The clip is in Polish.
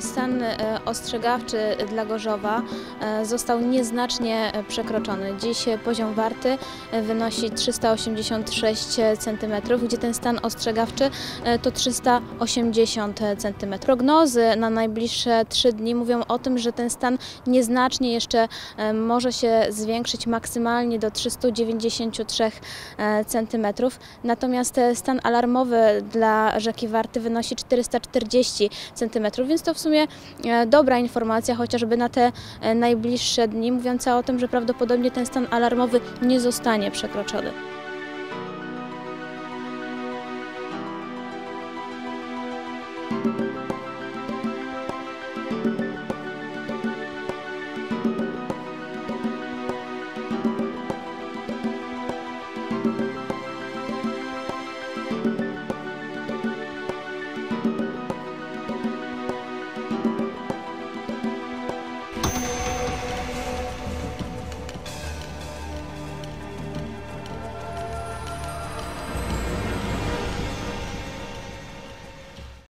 stan e, ostrzegawczy dla Gorzowa e, został nieznacznie e, przekroczony. Dziś poziom warty wynosi 386 cm, gdzie ten stan ostrzegawczy to 380 cm. Prognozy na najbliższe 3 dni mówią o tym, że ten stan nieznacznie jeszcze może się zwiększyć maksymalnie do 393 cm. Natomiast stan alarmowy dla rzeki Warty wynosi 440 cm, więc to w sumie sumie e, dobra informacja, chociażby na te e, najbliższe dni, mówiąca o tym, że prawdopodobnie ten stan alarmowy nie zostanie przekroczony.